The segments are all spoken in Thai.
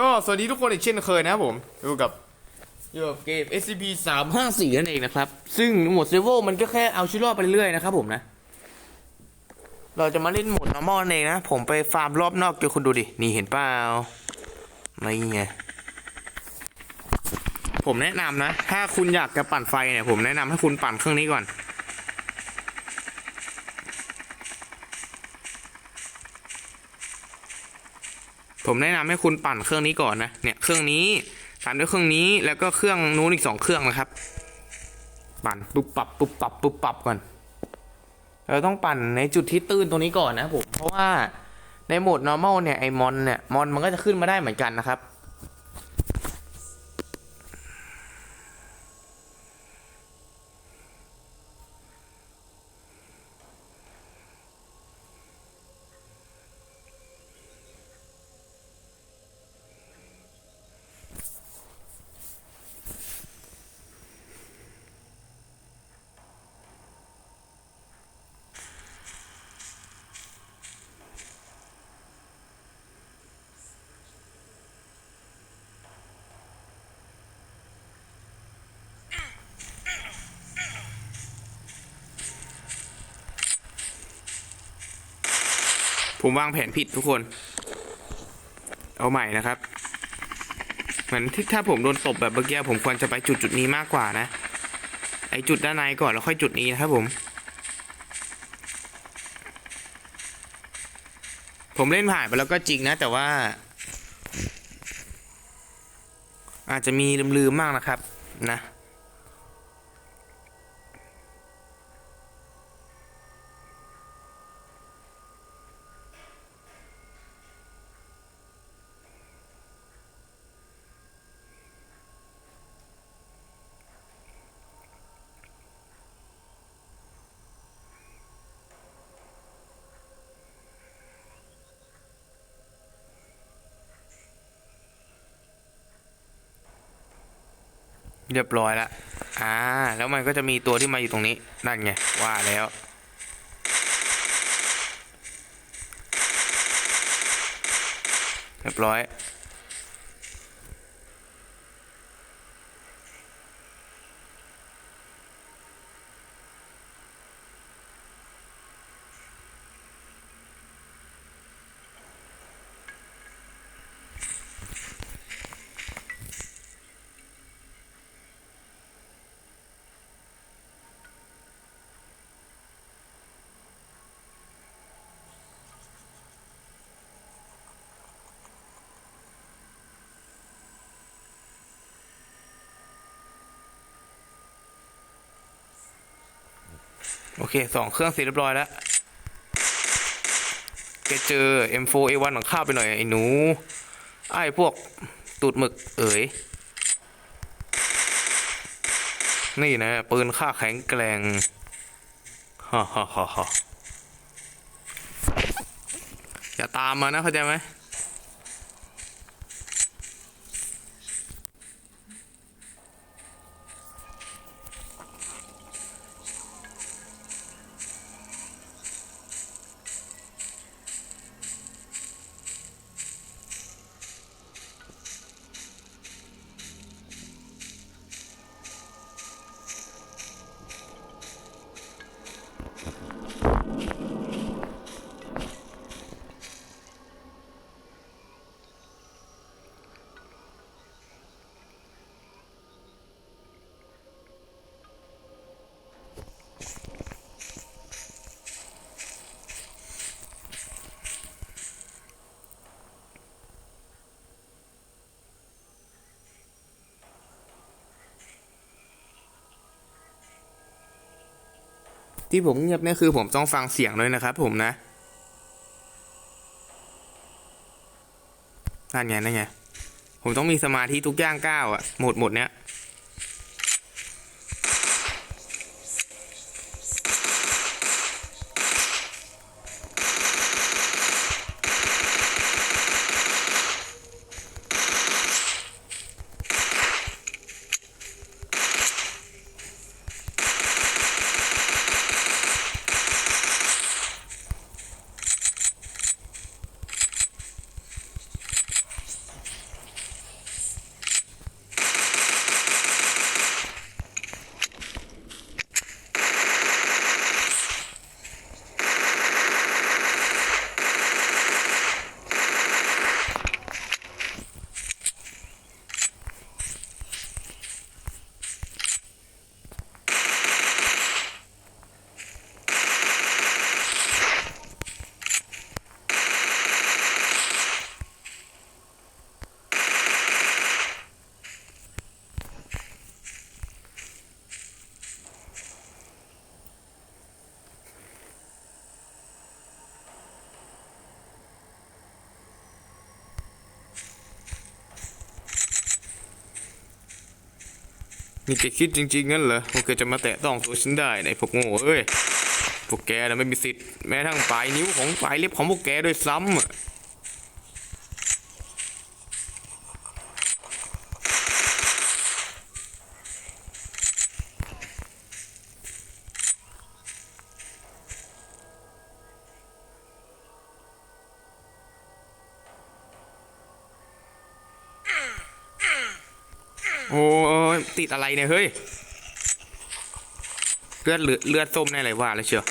ก็สวัสดีทุกคนอีกเช่นเคยนะครับผมอยู่กับอยู่กับเกม SCP 3 5 4นั่นเองนะครับ ซึ่งโหมดเซเวลมันก็แค่เอาชีวิตรอดไปเรื่อยๆนะครับผมนะ เราจะมาเล่นโหมด normal นั่นเองนะ ผมไปฟาร์มรอบนอกเดี๋ยวคุณดูดิ นี่เห็นเปล่าไม่ไง ผมแนะนำนะ ถ้าคุณอยากจะปั่นไฟเนี่ย ผมแนะนำให้คุณปั่นเครื่องนี้ก่อน ผมแนะนำให้คุณปั่นเครื่องนี้ก่อนนะ เนี่ยเครื่องนี้ตามด้วยเครื่องนี้แล้วก็เครื่องนู้นอีกสองเครื่องนะครับ ปั่นปุ๊บปับปุ๊บปับปุ๊บปับก่อน เราต้องปั่นในจุดที่ตื้นตรงนี้ก่อนนะผม เพราะว่าในโหมด normal เนี่ยไอมอนเนี่ยมอนมันก็จะขึ้นมาได้เหมือนกันนะครับ ผมวางแผนผิดทุกคน เอาใหม่นะครับ เหมือนที่ถ้าผมโดนตบแบบเมื่อกี้ผมควรจะไปจุดจุดนี้มากกว่านะ ไอจุดด้านในก่อนแล้วค่อยจุดนี้นะครับผม ผมเล่นผ่านไปแล้วก็จริงนะ แต่ว่า อาจจะมีลืมๆมากนะครับ นะ เรียบร้อยแล้วอ่า แล้วมันก็จะมีตัวที่มาอยู่ตรงนี้ นั่นไง ว่าแล้ว เรียบร้อย โอเคสองเครื่องเสร็จเรียบร้อยแล้วแกเจอ M4 A1 ของข้าไปหน่อย ไอ้หนู ไอ้พวกตูดหมึกเอ๋ย นี่นะ ปืนค่าแข็งแกร่งฮ่าฮ่าฮ่าฮ่าอย่าตามมานะเข้าใจไหม ที่ผมเงียบเนี่ยคือผมต้องฟังเสียงด้วยนะครับผมนะนั่นไงนั่นไงผมต้องมีสมาธิทุกย่างก้าวอะหมดหมดเนี้ย นี่แกคิดจริงๆงั้นเหรอว่าแกจะมาแตะต้องตัวฉันได้ในพวกโง่เอ้ยพวกแกน่ะไม่มีสิทธิ์แม้ทั้งปลายนิ้วของปลายเล็บของพวกแกด้วยซ้ำ โอ้ติดอะไรเนี่ยเฮ้ยเลือดเลือดเลือดส้มแน่เลยว่าแล้วเชียว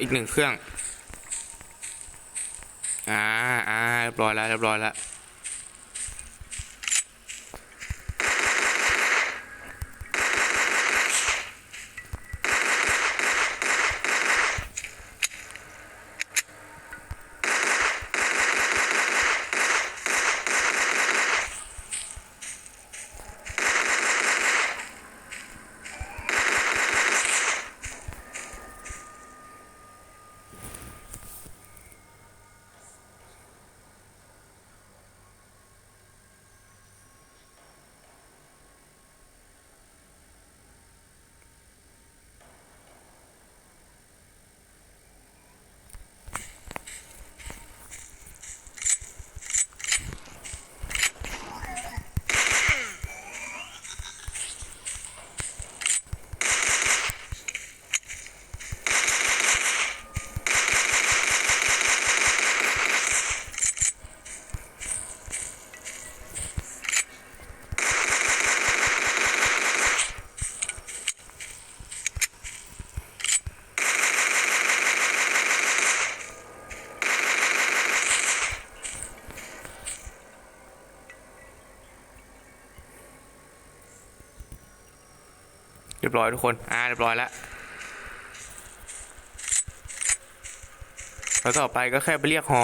อีกหนึ่งเครื่อง อ่าอ่าเรียบร้อยแล้วเรียบร้อยแล้ว รียบร้อยทุกคน อ่า เรียบร้อยแล้ว แล้วต่อไปก็แค่ไปเรียกฮอ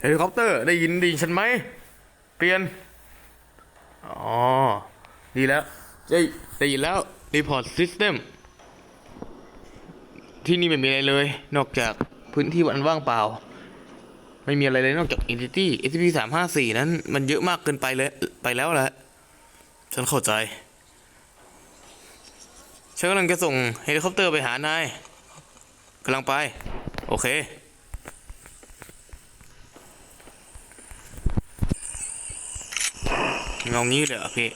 เฮลิคอปเตอร์ได้ยินดีฉันไหม เปลี่ยน อ๋อ ดีแล้ว ได้ได้ยินแล้ว Report System ที่นี่ไม่มีอะไรเลย นอกจากพื้นที่วันว่างเปล่า ไม่มีอะไรเลยนอกจาก Entity SCP สามห้าสี่นั้น มันเยอะมากเกินไปเลยไปแล้วแหละ ฉันเข้าใจ ฉันกำลังจะส่งเฮลิคอปเตอร์ไปหานายกำลังไป โอเค เงางี้เลยอะพี่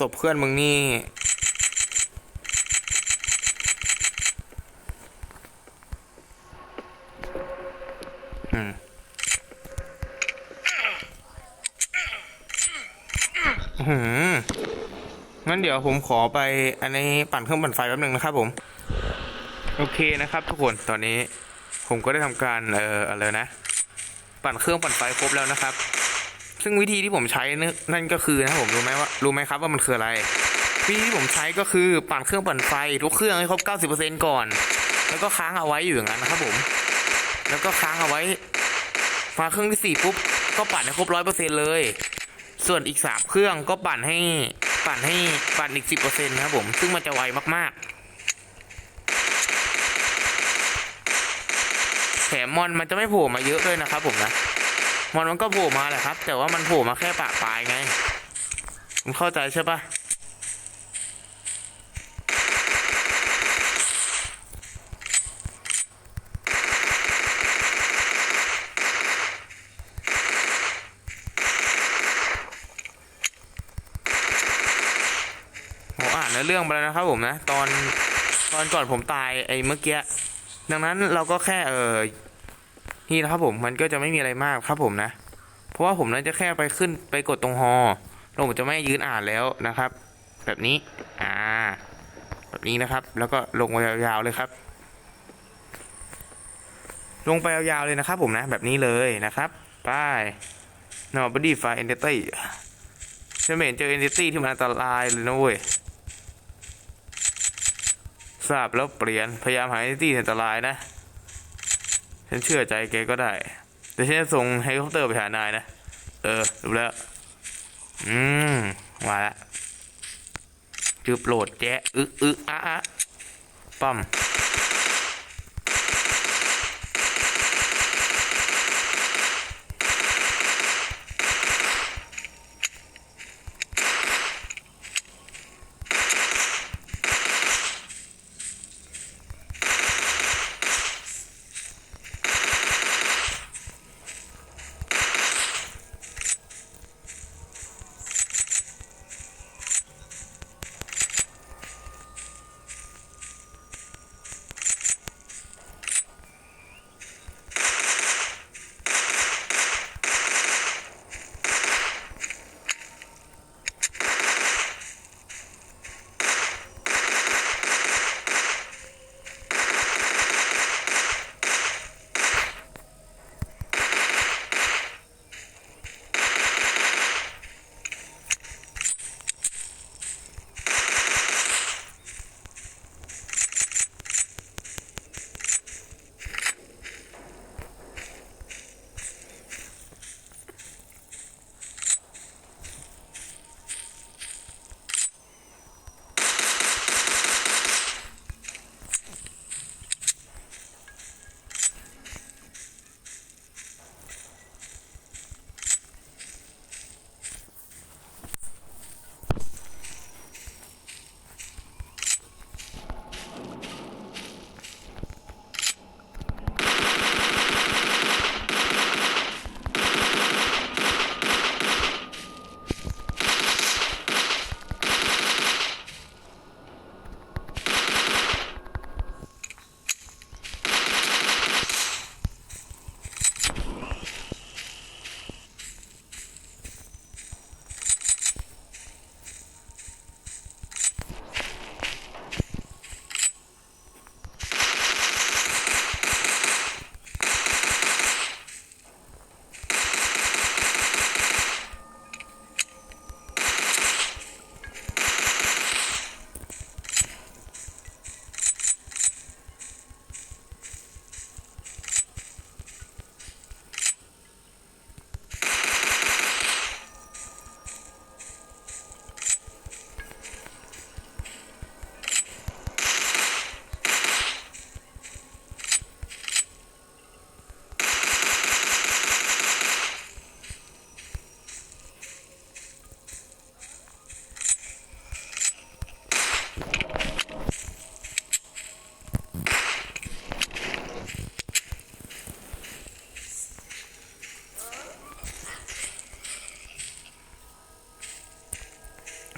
ศพเพื่อนมึงนี่ อืมหืองั้นเดี๋ยวผมขอไป อันนี้ปั่นเครื่องปั่นไฟแป๊บหนึ่งนะครับผม โอเคนะครับ ทุกคนตอนนี้ผมก็ได้ทำการเอ่ออะไรนะ ปั่นเครื่องปั่นไฟครบแล้วนะครับ ซึ่งวิธีที่ผมใช้นั่นก็คือนะผมรู้ไหมว่ารู้ไหมครับว่ามันคืออะไร วิธีที่ผมใช้ก็คือปั่นเครื่องปั่นไฟทุกเครื่องให้ครบ 90%ก่อน แล้วก็ค้างเอาไว้อยู่อย่างนั้นนะครับผม แล้วก็ค้างเอาไว้มาเครื่องที่สี่ปุ๊บก็ปั่นให้ครบร้อยเปอร์เซ็นเลย ส่วนอีกสามเครื่องก็ปั่นให้ปั่นให้ปั่นอีกสิบเปอร์เซ็นต์นะครับผม ซึ่งมันจะไวมากๆแถมมอนมันจะไม่โผล่มาเยอะด้วยนะครับผมนะ มอนมันก็โผล่มาแหละครับ แต่ว่ามันโผล่มาแค่ปากปลายไงคุณเข้าใจใช่ปะผมอ่านในเรื่องไปแล้วนะครับผมนะ ตอนตอนก่อนผมตายไอ้เมื่อกี้ดังนั้นเราก็แค่เออ นี่นะครับผมมันก็จะไม่มีอะไรมากครับผมนะ เพราะว่าผมนั้นจะแค่ไปขึ้นไปกดตรงฮอแล้วผมจะไม่ยืนอ่านแล้วนะครับ แบบนี้อ่าแบบนี้นะครับ แล้วก็ลงไปยาวๆเลยครับ ลงไปยาวๆเลยนะครับผมนะ แบบนี้เลยนะครับไป nobody find entity ฉันไม่เห็นเจอ entity ที่มันอันตรายเลยนะเว้ยทราบแล้วเปลี่ยนพยายามหา entity ที่อันตรายนะ ฉันเชื่อใจแกก็ได้ แต่ฉันจะส่งเฮลิคอปเตอร์ไปหานายนะ เออรู้แล้ว อืม มาละจืบโหลดแจ๊ะอึอึอะอะปั๊ม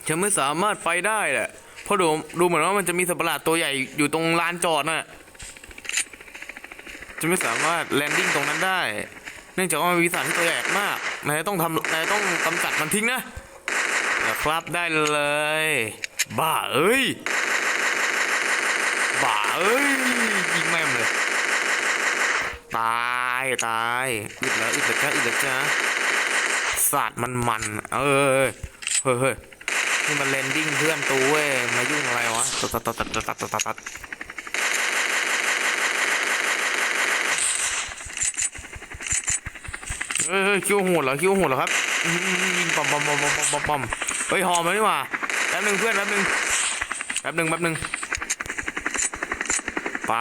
ฉันไม่สามารถไปได้แหละเพราะดูดูเหมือนว่ามันจะมีสัตว์ประหลาดตัวใหญ่อยู่ตรงลานจอดน่ะจะไม่สามารถแลนดิ้งตรงนั้นได้ เนื่องจากว่ามันมีสัตว์ที่ตัวใหญ่มากนายต้องทำนายต้องกำจัดมันทิ้งนะนะครับได้เลย บ้าเอ้ยบ้าเอ้ยยิงแม่มเลยตายตายอึดแล้วอึดแล้วจ้าอึดแล้วจ้าสัตว์มันมันเออเฮ้ยเฮ้ย นี่มันเลนดิ้งเพื่อนตูเว้ยมายุ่งอะไรวะตัดตัดตัดตัดตัดตัดตัดเฮ้ยคิวหูเหรอคิวหูเหรอครับยิงปอมปอมปอมปอมปอมปอมเฮ้ยหอมแล้วนี่หว่าแป๊บนึงเพื่อนแป๊บนึงแป๊บนึงแป๊บนึงไป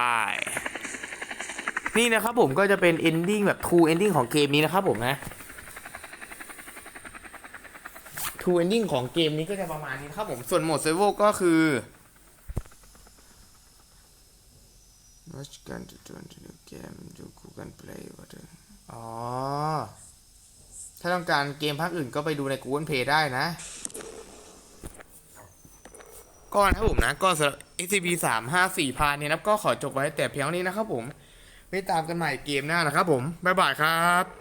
นี่นะครับผมก็จะเป็นเอนดิ้งแบบทูเอนดิ้งของเกมนี้นะครับผมนะ true ending ของเกมนี้ก็จะประมาณนี้นะครับผมส่วนโหมด survival ก็คือ Watch gun to turn to the game you can play water อ๋อ ถ้าต้องการเกมภาคอื่นก็ไปดูใน Google Play ได้นะ ก็นะครับผมนะ ก็สำหรับ SCP 3 5 4พาร์ทนี้นะก็ขอจบไว้แต่เพียงนี้นะครับผมไว้ตามกันใหม่เกมหน้านะครับผม บ๊ายบายครับ